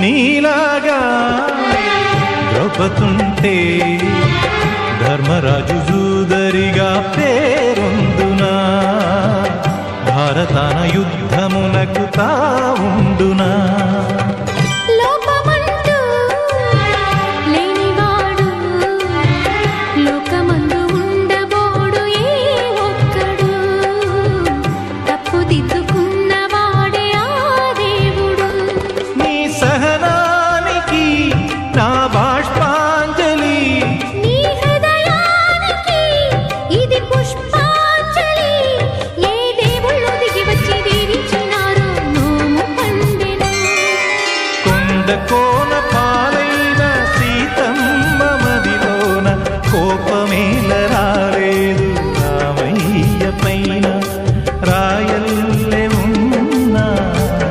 నీలాగా ద్రౌపతుంటే ధర్మరాజు జూదరిగా పేరుందునా భారతాన యుద్ధమునకు తావుండునా? నా బాష్పాంజలి. నీ హృదయానికి ఇది పుష్పాంజలి. ఏ దేవుళ్ళు దిగి వచ్చి దీవించినారు కోపమేల రాలేదు రామయ్య పైన. రా